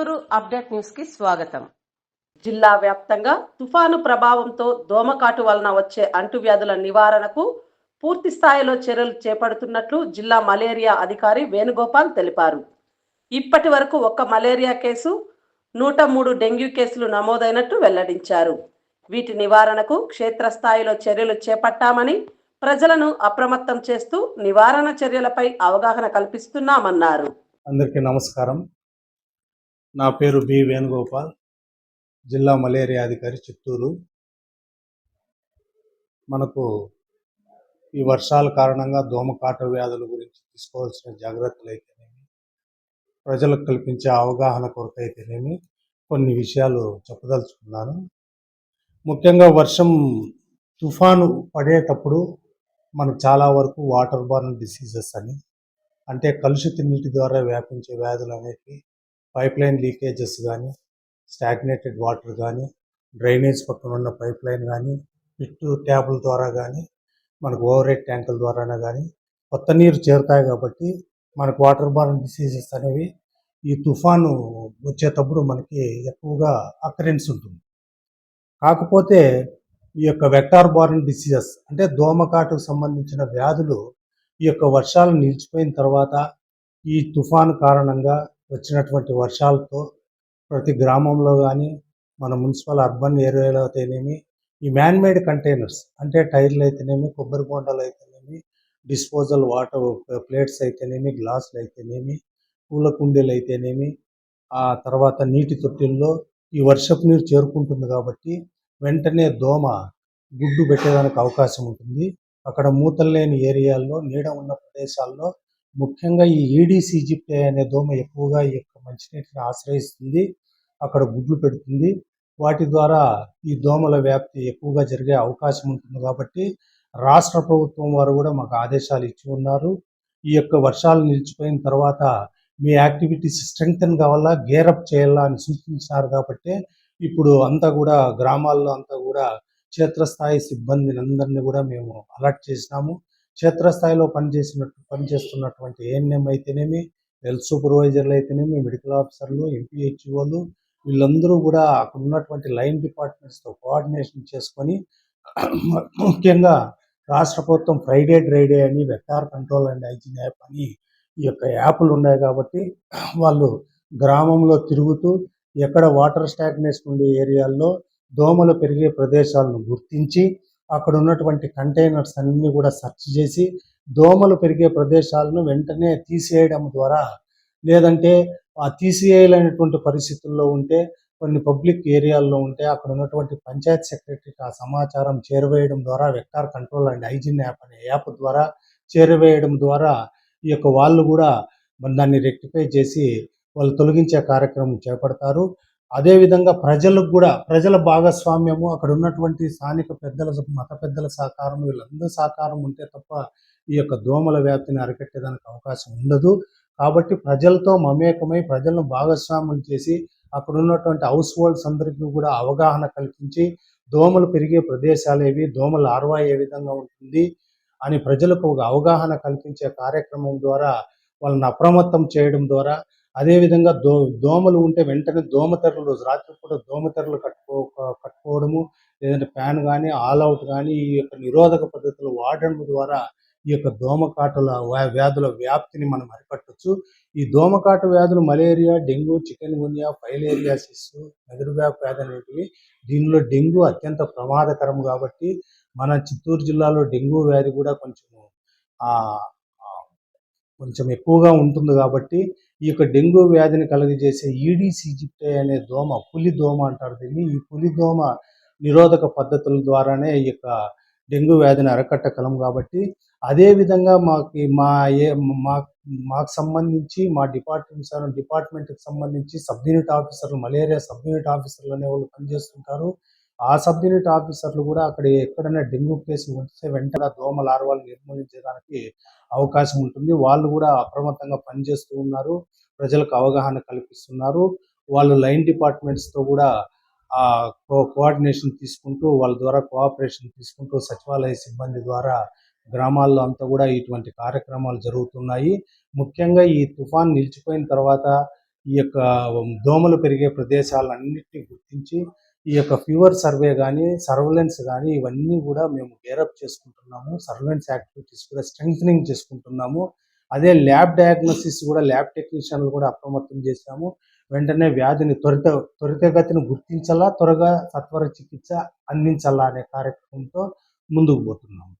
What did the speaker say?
Chittoor update న్యూస్కి స్వాగతం. జిల్లా వ్యాప్తంగా తుఫాను ప్రభావంతో దోమకాటు వలన వచ్చే అంటువ్యాధుల నివారణకు పూర్తి స్థాయిలో చర్యలు చేపడుతున్నట్లు జిల్లా మలేరియా అధికారి వేణుగోపాల్ తెలిపారు. ఇప్పటి వరకు ఒక్క మలేరియా కేసు నూట మూడు డెంగ్యూ కేసులు నమోదైనట్టు వెల్లడించారు. వీటి నివారణకు క్షేత్రస్థాయిలో చర్యలు చేపట్టామని ప్రజలను అప్రమత్తం చేస్తూ నివారణ చర్యలపై అవగాహన కల్పిస్తున్నామన్నారు. అందరికీ నమస్కారం. నా పేరు బి వేణుగోపాల్ జిల్లా మలేరియా అధికారి చిత్తూరు. మనకు ఈ వర్షాల కారణంగా దోమకాట వ్యాధుల గురించి తీసుకోవాల్సిన జాగ్రత్తలు అయితేనేమి ప్రజలకు కల్పించే అవగాహన కొరకు అయితేనేమి కొన్ని విషయాలు చెప్పదలుచుకున్నాను. ముఖ్యంగా వర్షం తుఫాను పడేటప్పుడు మనకు చాలా వరకు వాటర్ బార్న్ డిసీజెస్ అని అంటే కలుషిత నీటి ద్వారా వ్యాపించే వ్యాధులు అనేవి పైప్లైన్ లీకేజెస్ కానీ స్టాగ్నేటెడ్ వాటర్ కానీ డ్రైనేజ్ పక్కన ఉన్న పైప్లైన్ కానీ పిట్టు ట్యాపుల ద్వారా కానీ మనకు ఓవర్ హెడ్ ట్యాంకుల ద్వారానే కానీ కొత్త నీరు చేరుతాయి కాబట్టి మనకు వాటర్ బార్న్ డిసీజెస్ అనేవి ఈ తుఫాను వచ్చేటప్పుడు మనకి ఎక్కువగా అకరెన్స్ ఉంటుంది. కాకపోతే ఈ యొక్క వెక్టార్ బార్న్ డిసీజెస్ అంటే దోమకాటుకు సంబంధించిన వ్యాధులు ఈ యొక్క వర్షాలు నిలిచిపోయిన తర్వాత ఈ తుఫాను కారణంగా వచ్చినటువంటి వర్షాలతో ప్రతి గ్రామంలో కానీ మన మున్సిపల్ అర్బన్ ఏరియాలో అయితేనేమి ఈ మ్యాన్మేడ్ కంటైనర్స్ అంటే టైర్లు అయితేనేమి కొబ్బరి బొండాలు అయితేనేమి డిస్పోజల్ వాటర్ ప్లేట్స్ అయితేనేమి గ్లాసులు అయితేనేమి పూల కుండీలు అయితేనేమి ఆ తర్వాత నీటి తొట్టిల్లో ఈ వర్షపు నీరు చేరుకుంటుంది కాబట్టి వెంటనే దోమ గుడ్డు పెట్టేదానికి అవకాశం ఉంటుంది. అక్కడ మూతలు లేని ఏరియాల్లో నీడ ఉన్న ప్రదేశాల్లో ముఖ్యంగా ఈ ఈడీస్ అనే దోమ ఎక్కువగా ఈ యొక్క మంచినీటిని ఆశ్రయిస్తుంది అక్కడ గుడ్లు పెడుతుంది. వాటి ద్వారా ఈ దోమల వ్యాప్తి ఎక్కువగా జరిగే అవకాశం ఉంటుంది కాబట్టి రాష్ట్ర ప్రభుత్వం వారు కూడా మాకు ఆదేశాలు ఇచ్చి ఉన్నారు. ఈ యొక్క వర్షాలు నిలిచిపోయిన తర్వాత మీ యాక్టివిటీస్ స్ట్రెంగ్తన్ కావాలా గేరప్ చేయాలా అని సూచించారు కాబట్టి ఇప్పుడు అంతా కూడా గ్రామాల్లో అంతా కూడా క్షేత్రస్థాయి సిబ్బందిని అందరినీ కూడా మేము అలర్ట్ చేసినాము. క్షేత్రస్థాయిలో పనిచేసినట్టు పనిచేస్తున్నటువంటి ఏఎన్ఎం అయితేనేమి హెల్త్ సూపర్వైజర్లు అయితేనేమి మెడికల్ ఆఫీసర్లు ఎంపీహెచ్ఓలు వీళ్ళందరూ కూడా అక్కడ ఉన్నటువంటి లైన్ డిపార్ట్మెంట్స్తో కోఆర్డినేషన్ చేసుకొని ముఖ్యంగా రాష్ట్ర ప్రభుత్వం ఫ్రైడే డ్రైడే అని vector control and hygiene app అని ఈ యొక్క యాప్లు ఉన్నాయి కాబట్టి వాళ్ళు గ్రామంలో తిరుగుతూ ఎక్కడ వాటర్ స్టాగ్నేషన్ ఉండే ఏరియాల్లో దోమలు పెరిగే ప్రదేశాలను గుర్తించి అక్కడ ఉన్నటువంటి కంటైనర్స్ అన్ని కూడా సెర్చ్ చేసి దోమలు పెరిగే ప్రదేశాలను వెంటనే తీసేయడం ద్వారా లేదంటే ఆ తీసివేయలేనటువంటి పరిస్థితుల్లో ఉంటే కొన్ని పబ్లిక్ ఏరియాల్లో ఉంటే అక్కడ ఉన్నటువంటి పంచాయత్ సెక్రటరీకి ఆ సమాచారం చేరవేయడం ద్వారా vector control and hygiene app అనే యాప్ ద్వారా చేరవేయడం ద్వారా ఈ యొక్క వాళ్ళు కూడా దాన్ని రెక్టిఫై చేసి వాళ్ళు తొలగించే కార్యక్రమం చేపడతారు. అదేవిధంగా ప్రజలకు కూడా ప్రజల భాగస్వామ్యము అక్కడ ఉన్నటువంటి స్థానిక పెద్దల మత పెద్దల సహకారం వీళ్ళందరూ సహకారం ఉంటే తప్ప ఈ యొక్క దోమల వ్యాప్తిని అరికట్టేదానికి అవకాశం ఉండదు. కాబట్టి ప్రజలతో మమేకమై ప్రజలను భాగస్వామ్యం చేసి అక్కడ ఉన్నటువంటి హౌస్ హోల్డ్స్ అందరికీ కూడా అవగాహన కల్పించి దోమలు పెరిగే ప్రదేశాలు ఏవి దోమల ఆర్వా ఏ విధంగా ఉంటుంది అని ప్రజలకు ఒక అవగాహన కల్పించే కార్యక్రమం ద్వారా వాళ్ళని అప్రమత్తం చేయడం ద్వారా అదేవిధంగా దో దోమలు ఉంటే వెంటనే దోమతెరలు రాత్రిపూట దోమతెరలు కట్టుకో కట్టుకోవడము లేదంటే ఫ్యాన్ కానీ ఆల్ అవుట్ కానీ ఈ యొక్క నిరోధక పద్ధతులు వాడడం ద్వారా ఈ యొక్క దోమకాటుల వ్యా- వ్యాధుల వ్యాప్తిని మనం అరికట్టచ్చు. ఈ దోమకాటు వ్యాధులు malaria dengue chikungunya filariasis మెదడు వ్యాప్ వ్యాధి అనేటివి దీనిలో డెంగ్యూ అత్యంత ప్రమాదకరం కాబట్టి మన చిత్తూరు జిల్లాలో డెంగ్యూ వ్యాధి కూడా కొంచెం కొంచెం ఎక్కువగా ఉంటుంది కాబట్టి ఈ యొక్క డెంగ్యూ వ్యాధిని కలుగజేసే ఈడీస్ ఈజిప్టే అనే దోమ పులి దోమ అంటారు దీన్ని. ఈ పులి దోమ నిరోధక పద్ధతుల ద్వారానే ఈ యొక్క డెంగ్యూ వ్యాధిని అరకట్టగలం కాబట్టి అదే విధంగా మాకు మా ఏ మా మాకు సంబంధించి మా డిపార్ట్మెంట్ సార్ డిపార్ట్మెంట్కి సంబంధించి సబ్ యూనిట్ ఆఫీసర్లు మలేరియా సబ్ యూనిట్ ఆఫీసర్లు అనే వాళ్ళు పనిచేస్తుంటారు. ఆ సబ్ యూనిట్ ఆఫీసర్లు కూడా అక్కడ ఎక్కడైనా డెంగ్యూ కేసు ఉంటే వెంటనే దోమ లార్వాలు నిర్మూలించడానికి అవకాశం ఉంటుంది. వాళ్ళు కూడా అప్రమత్తంగా పనిచేస్తూ ఉన్నారు. ప్రజలకు అవగాహన కల్పిస్తున్నారు. వాళ్ళు లైన్ డిపార్ట్మెంట్స్తో కూడా ఆ కో కోఆర్డినేషన్ తీసుకుంటూ వాళ్ళ ద్వారా కోఆపరేషన్ తీసుకుంటూ సచివాలయ సిబ్బంది ద్వారా గ్రామాల్లో అంతా కూడా ఇటువంటి కార్యక్రమాలు జరుగుతున్నాయి. ముఖ్యంగా ఈ తుఫాన్ నిలిచిపోయిన తర్వాత ఈ యొక్క దోమలు పెరిగే ప్రదేశాలన్నింటినీ గుర్తించి ఈ యొక్క ఫీవర్ సర్వే కానీ సర్వలెన్స్ కానీ ఇవన్నీ కూడా మేము గేరప్ చేసుకుంటున్నాము. సర్వలెన్స్ యాక్టివిటీస్ కూడా స్ట్రెంగ్ చేసుకుంటున్నాము. అదే ల్యాబ్ డయాగ్నోసిస్ కూడా ల్యాబ్ టెక్నీషియన్లు కూడా అప్రమత్తం చేశాము. వెంటనే వ్యాధిని త్వరిత త్వరితగతిని గుర్తించాలా త్వరగా సత్వర చికిత్స అందించాలా అనే కార్యక్రమంతో ముందుకు పోతున్నాము.